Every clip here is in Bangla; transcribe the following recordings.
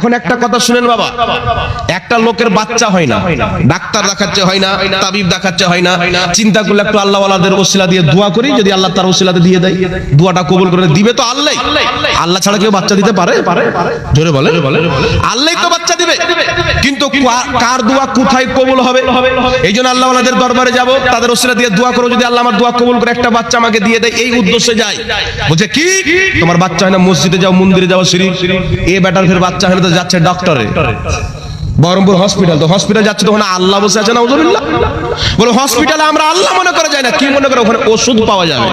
এখন একটা কথা শুনেন বাবা। একটা লোকের বাচ্চা হয় না, ডাক্তার দেখাচ্ছে হয় না, তাবিব দেখাচ্ছে হয় না, চিন্তা করলে একটু আল্লাহ আল্লাহদের ওসিলা দিয়ে দোয়া করি, যদি আল্লাহ তার ওসিলাতে দিয়ে দেয়, দোয়াটা কবুল করে দিবে তো আল্লাহ আল্লাহ ছাড়া কেউ বাচ্চা দিতে পারে? জোরে বলে আল্লাহ তো বাচ্চা দিবে। কিন্তু কার দোয়া কোথায় কবুল হবে? এই জন্য আল্লাহ আল্লাহদের দরবারে যাব, তাদের ওসিলা দিয়ে দোয়া করো, যদি আল্লাহ আমার দোয়া কবুল করে একটা বাচ্চা আমাকে দিয়ে দেয়, এই উদ্দেশ্যে যায়। বলছে, কি? তোমার বাচ্চা হয় না, মসজিদে যাও, মন্দিরে যাও শ্রী এ বেটার ফের বাচ্চা হয় না যাচ্ছে ডক্টরে বহরমপুর হসপিটাল তো হসপিটাল যাচ্ছে তো ওখানে আল্লাহ বসে আছে না উজুবিল্লাহ বলে হসপিটালে আমরা আল্লাহ মনে করে যাই না, কি মনে করে? ওখানে ওষুধ পাওয়া যাবে।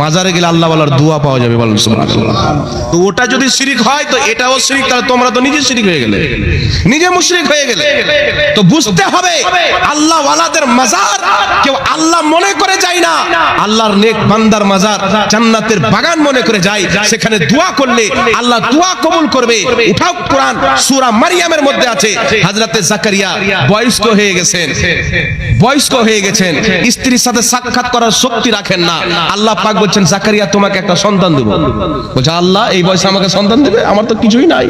মাজারে গেলে আল্লাহ বলার দোয়া পাওয়া যাবে বলেন তো ওটা যদি শিরিক হয়, তো এটাও শিরিক, তাহলে তোমরা তো নিজে শিরিক হয়ে গেলে। নিজে মুশরিক হয়ে গেলে। তো বুঝতে হবে আল্লাহ ওয়ালাদের মাজার কেউ আল্লাহ মনে করে যায় না। আল্লাহর নেক বান্দার মাজার জান্নাতের বাগান মনে করে যায়। সেখানে দোয়া করলে আল্লাহ দোয়া কবুল করবে। উঠাও কোরআন, সূরা মারিয়ামের মধ্যে আছে। হযরতে জাকারিয়া বয়স্ক হয়ে গেছেন। বয়স্ক হয়ে গেছেন। স্ত্রীর সাথে সাক্ষাৎ করার শক্তি রাখেন না। আল্লাহ পাক বলছেন, জাকারিয়া, তোমাকে একটা সন্তান দেব। বলছে, আল্লাহ, এই বয়সে আমাকে সন্তান দেবে? আমার তো কিছুই নাই।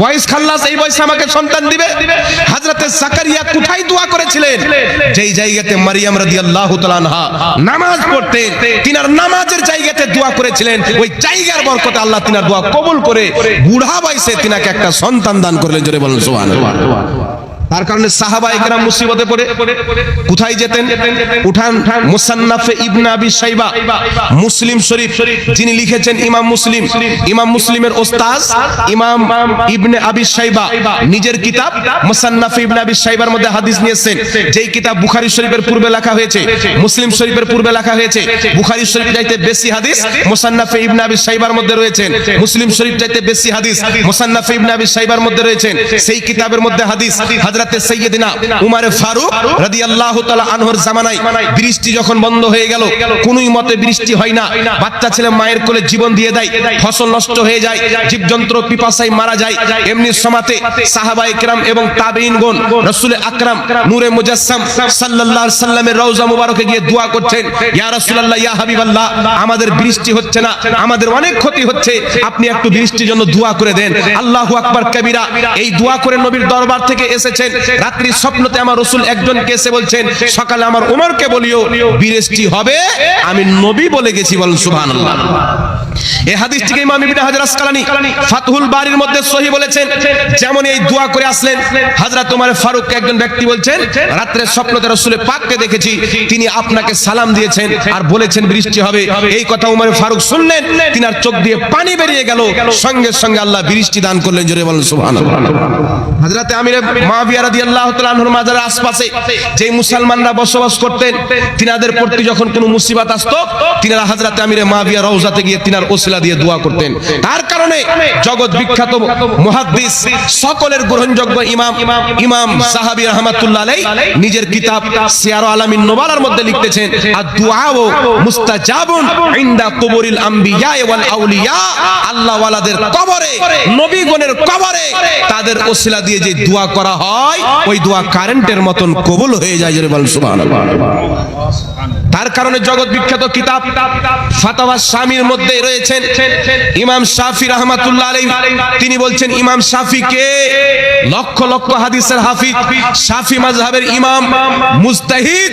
বয়স খাল্লাস, এই বয়সে আমাকে সন্তান দিবে? হাজরতে সাকারিয়া কোথায় দোয়া করেছিলেন? যেই জায়গাতে মারিয়াম রাদিয়াল্লাহু তাআলা নামাজ পড়তেন তিনার নামাজের জায়গাতে দোয়া করেছিলেন। ওই জায়গার বরকতে আল্লাহ তিনার দোয়া কবুল করে, বুড়া বয়সে তিনাকে একটা সন্তান দান করলেন, জোরে বলেন, সুবহানাল্লাহ। তার কারণে সাহাবা একরাম মুসিবতে পড়ে। কোথায় যেতেন? উঠান মুসান্নাফে ইবনে আবি শাইবা, মুসলিম শরীফ, যিনি লিখেছেন ইমাম মুসলিম। ইমাম মুসলিমের ওস্তাদ ইমাম ইবনে আবি শাইবা নিজের কিতাব মুসান্নাফে ইবনে আবি শাইবার মধ্যে হাদিস নিয়েছেন। যেই কিতাব বুখারী শরীফের পূর্বে লেখা হয়েছে, মুসলিম শরীফের পূর্বে লেখা হয়েছে, বুখারী শরীফ চাইতে বেশি হাদিস মুসান্নাফে ইবনে আবি শাইবার মধ্যে রয়েছেন মুসলিম শরীফ চাইতে বেশি হাদিস মুসান্নাফে ইবনে আবি শাইবার মধ্যে রয়েছেন সেই কিতাবের মধ্যে হাদিস হযরতে সাইয়্যিদিনা উমর ফারুক রাদিয়াল্লাহু তাআলা আনহুর জামানায় বৃষ্টি যখন বন্ধ হয়ে গেল, কোনই মতে বৃষ্টি হয় না। বাচ্চা ছেলে মায়ের কোলে জীবন দিয়ে দেয়, ফসল নষ্ট হয়ে যায়, জীবজন্তু পিপাসায় মারা যায়। এমনি সমাতে সাহাবায়ে কেরাম এবং তাবেঈনগণ রাসূল আকরাম, নূরে মুজাসসাম সাল্লাল্লাহু আলাইহি সাল্লামের রওজা মুবারকে গিয়ে দোয়া করছেন, ইয়া রাসূলুল্লাহ, ইয়া হাবিবাল্লাহ, আমাদের বৃষ্টি হচ্ছে না, আমাদের অনেক ক্ষতি হচ্ছে, আপনি একটু বৃষ্টির জন্য দোয়া করে দেন। আল্লাহু আকবার, কবিরা, এই দোয়া করে নবীর দরবার থেকে এসেছেন। রাত্রি স্বপ্নতে আমার রসুল একজনকে এসে বলছেন, সকালে আমার উমরকে বলিও বিরেষ্টি হবে, আমি নবী বলে গেছি বলুন সুবহানাল্লাহ। এই হাদিসটিকে ইমাম ইবনে হাজার আসকালানি ফাতহুল বারির মধ্যে সহি বলেছেন, যেমন এই দোয়া করে আসলেন হযরত ওমর ফারুক একজন ব্যক্তি বলছেন, রাত্রে স্বপ্নতে রাসূলে পাককে দেখেছি, তিনি আপনাকে সালাম দিয়েছেন আর বলেছেন বৃষ্টি হবে। এই কথা ওমর ফারুক শুনলেন তিনার চোখ দিয়ে পানি বেরিয়ে গেল, সঙ্গে সঙ্গে আল্লাহ বৃষ্টি দান করলেন, জোরে বলেন, সুবহানাল্লাহ। হযরতে আমির মাবিয়া রাদিয়াল্লাহু তাআলা আনহুর মাজারের আশপাশে যে মুসলমানরা বসবাস করতেন, তিনাদের প্রতি যখন কোনো মুসিবত আসতো, তিনারা হযরতে আমিরে মাবিয়া রওজাতে গিয়ে তিনার ওসিলা দিয়ে দোয়া করতেন। তার কারণে জগৎ বিখ্যাত মুহাদ্দিস সকলের গ্রহণযোগ্য ইমাম ইমাম সাহাবী রাহমাতুল্লাহ আলাইহি নিজের কিতাব সিয়ার আলামিন নোবালার মধ্যে লিখতেছেন আর দুআও মুস্তাজাবুন ইনদা কুবুরিল আম্বিয়া ওয়াল আউলিয়া আল্লাহ ওয়ালাদের কবরে, নবীগণের কবরে তাদের ওসিলা দিয়ে যে দোয়া করা হয়, ওই দোয়া কারেন্টের মতন কবুল হয়ে যায় বলেন সুবহানাল্লাহ। তার কারণে জগৎ বিখ্যাত কিতাব ফাতাওয়া শামির মধ্যে রয়েছেন ইমাম শাফি রাহমাতুল্লাহ আলাইহি। তিনি বলছেন, ইমাম শাফি কে? লক্ষ লক্ষ হাদিসের হাফিজ, শাফি মাযহাবের ইমাম, মুজতাহিদ।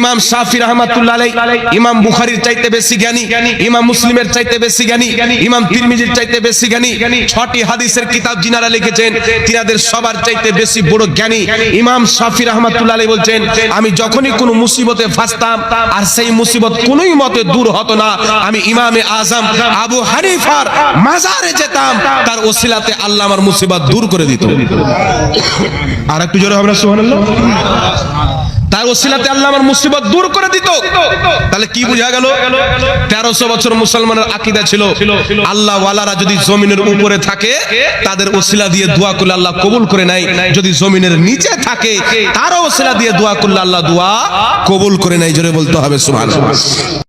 ইমাম শাফি রাহমাতুল্লাহ আলাইহি, ইমাম বুখারীর চাইতে বেশি জ্ঞানী, ইমাম মুসলিমের চাইতে বেশি জ্ঞানী, ইমাম তিরমিজির চাইতে বেশি জ্ঞানী। ছটি হাদিসের কিতাব যিনারা লিখেছেন, তিনাদের সবার চাইতে বেশি বড় জ্ঞানী ইমাম শাফি রাহমাতুল্লাহ আলাইহি বলছেন, আমি যখনই কোনো মুসিবতে ফাঁসতাম আর সেই মুসিবত কোনোই মতে দূর হতো না। আমি ইমামে আজম, আবু হানিফার মাজারে যেতাম, তার ওসিলাতে আল্লাহ আমার মুসিবত দূর করে দিত। আর একটু জোরে হবে সুবহানাল্লাহ? তার ওসিলাতে আল্লাহ আমার মুসিবত দূর করে দিত। তাহলে কি বুঝা গেল? তেরোশো বছর মুসলমানের আকিদা ছিল, আল্লাহ ওয়ালারা যদি জমিনের উপরে থাকে, তাদের ওসিলা দিয়ে দোয়া করলে আল্লাহ কবুল করে নাই যদি জমিনের নিচে থাকে, তারও ওসিলা দিয়ে দোয়া করলে আল্লাহ দোয়া কবুল করে নাই জোরে বলতে হবে, সুবহানাল্লাহ।